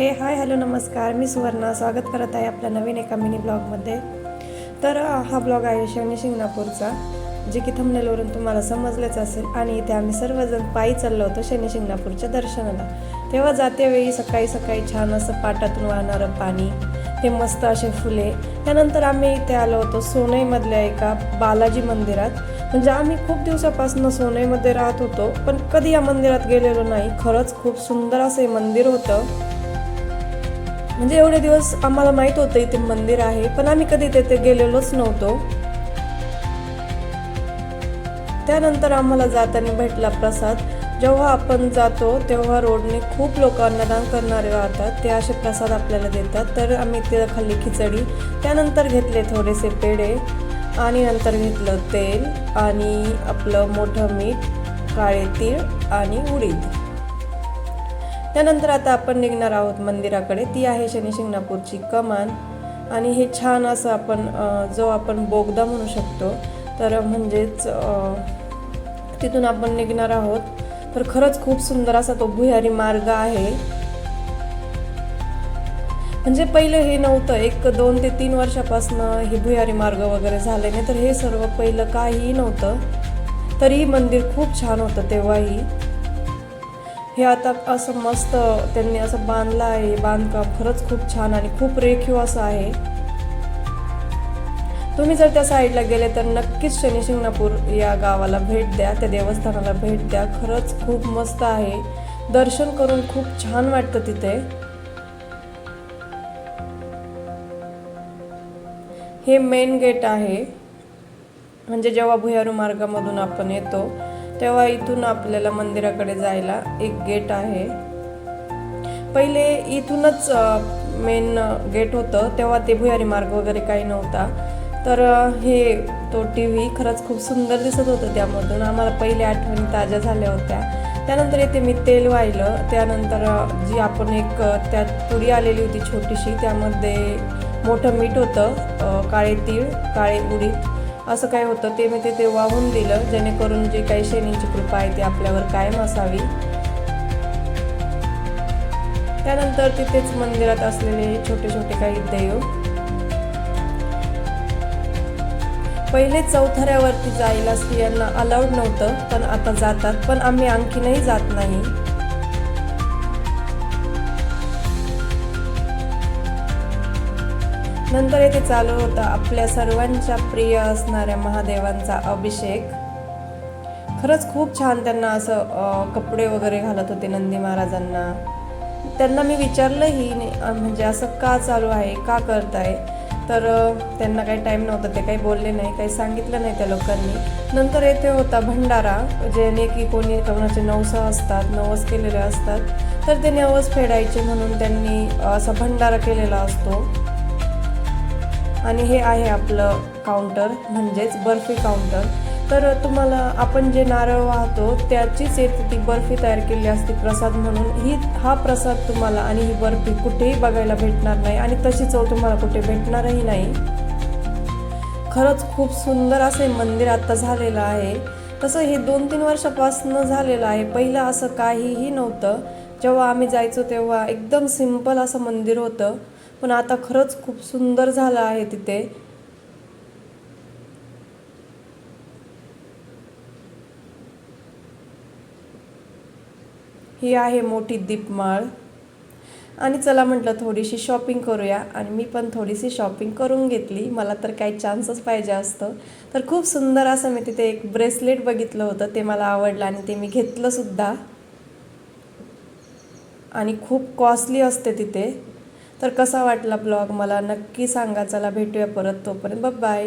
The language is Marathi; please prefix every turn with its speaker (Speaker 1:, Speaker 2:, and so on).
Speaker 1: हे हाय हॅलो नमस्कार. मी सुवर्णा. स्वागत करत आहे आपल्या नवीन एका मिनी ब्लॉगमध्ये. तर हा ब्लॉग आहे शनी शिंगणापूरचा जे की थंबनेलवरून तुम्हाला समजलेच असेल. आणि इथे आम्ही सर्वजण पायी चाललो होतो शनी शिंगणापूरच्या दर्शनाला. तेव्हा जातेवेळी सकाळी सकाळी छान असं पाटातून वाहणारं पाणी ते मस्त असे फुले. त्यानंतर आम्ही इथे आलो होतो सोनईमधल्या एका बालाजी मंदिरात. म्हणजे आम्ही खूप दिवसापासून सोनईमध्ये राहत होतो पण कधी या मंदिरात गेलेलो नाही. खरंच खूप सुंदर असं हे मंदिर होतं. म्हणजे एवढे दिवस आम्हाला माहीत होतं इथे मंदिर आहे पण आम्ही कधी तिथे गेलेलोच नव्हतो. त्यानंतर आम्हाला जाताना भेटला प्रसाद. जेव्हा आपण जातो तेव्हा रोडने खूप लोक अन्नदान करणारे राहतात. ते असे प्रसाद आपल्याला देतात. तर आम्ही ते खाल्ली खिचडी त्यानंतर घेतले थोडेसे पेढे आणि नंतर घेतलं तेल आणि आपलं मोठं मीठ काळे तीळ आणि उडीद. त्यानंतर आता आपण निघणार आहोत मंदिराकडे. ती आहे शनिशिंगणापूरची कमान. आणि हे छान असं आपण जो आपण बोगदा म्हणू शकतो तर म्हणजेच तिथून आपण निघणार आहोत. तर खरंच खूप सुंदर असा तो भुयारी मार्ग आहे. म्हणजे पहिलं हे नव्हतं. एक दोन ते तीन वर्षापासनं हे भुयारी मार्ग वगैरे झाले नाही तर हे सर्व पहिलं काहीही नव्हतं. तरीही मंदिर खूप छान होतं तेव्हाही. हे आता असं मस्त त्यांनी असं बांधलं आहे. बांधकाम खरंच खूप छान आणि खूप रेखीव असं आहे. तुम्ही जर त्या साईडला गेले तर नक्कीच शनी शिंगणापूर या गावाला भेट द्या. त्या देवस्थानाला भेट द्या. खरंच खूप मस्त आहे. दर्शन करून खूप छान वाटतं तिथे. हे मेन गेट आहे. म्हणजे जेव्हा भुयारू मार्गामधून आपण येतो तेव्हा इथून आपल्याला मंदिराकडे जायला एक गेट आहे. पहिले इथूनच मेन गेट होतं. तेव्हा ते भुयारी मार्ग वगैरे काही नव्हता. तर हे तो टी व्ही खरंच खूप सुंदर दिसत होतं त्यामधून. आम्हाला पहिले आठवणी ताज्या झाल्या होत्या. त्यानंतर येथे मी तेल वाहिलं. त्यानंतर जी आपण एक त्यात पुडी आलेली होती छोटीशी त्यामध्ये मोठं मीठ होतं काळे तीळ काळे उडीद असं काय होतं ते मी तिथे वाहून दिलं जेणेकरून जे काही शनींची कृपा आहे ती आपल्यावर कायम असावी. त्यानंतर तिथेच मंदिरात असलेले छोटे छोटे काही देव. पहिले चौथऱ्यावरती जायला स्त्रियांना अलाउड नव्हतं पण आता जातात. पण आम्ही आणखीनही जात नाही. नंतर येथे चालू होता आपल्या सर्वांच्या प्रिय असणाऱ्या महादेवांचा अभिषेक. खरंच खूप छान त्यांना असं कपडे वगैरे घालत होते नंदी महाराजांना. त्यांना मी विचारलंही म्हणजे असं का चालू आहे का करताय? तर त्यांना काही टाईम नव्हता ते काही बोलले नाही काही सांगितलं नाही त्या लोकांनी. नंतर येथे होता भंडारा ज्याने की कोणी कोणाचे नवस असतात नवस केलेले असतात. तर ते नवस फेडायचे म्हणून त्यांनी असा भंडारा केलेला असतो. आणि हे आहे आपलं काउंटर म्हणजेच बर्फी काउंटर तर तुम्हाला आपण जे नारळ वाहतो त्याचीच एक ती बर्फी तयार केलेली असते प्रसाद म्हणून. ही हा प्रसाद तुम्हाला आणि ही बर्फी कुठेही बघायला भेटणार नाही आणि तशी चव तुम्हाला कुठे भेटणारही नाही. खरंच खूप सुंदर असं मंदिर आत्ता झालेलं आहे. तसं हे दोन तीन वर्षापासून झालेलं आहे. पहिलं असं काहीही नव्हतं. जेव्हा आम्ही जायचो तेव्हा एकदम सिंपल असं मंदिर होतं. पण आता खरंच खूप सुंदर झालं आहे तिथे. ही आहे मोठी दीपमाळ. आणि चला म्हटलं थोडीशी शॉपिंग करूया. आणि मी पण थोडीशी शॉपिंग करून घेतली. मला तर काही चान्सच पाहिजे असतं. तर खूप सुंदर असं मी तिथे एक ब्रेसलेट बघितलं होतं. ते मला आवडलं आणि ते मी घेतलंसुद्धा आणि खूप कॉस्टली असते तिथे. तर कसा वाटला ब्लॉग? मला नक्की सांगा. चला भेटूया परत तोपर्यंत. बाय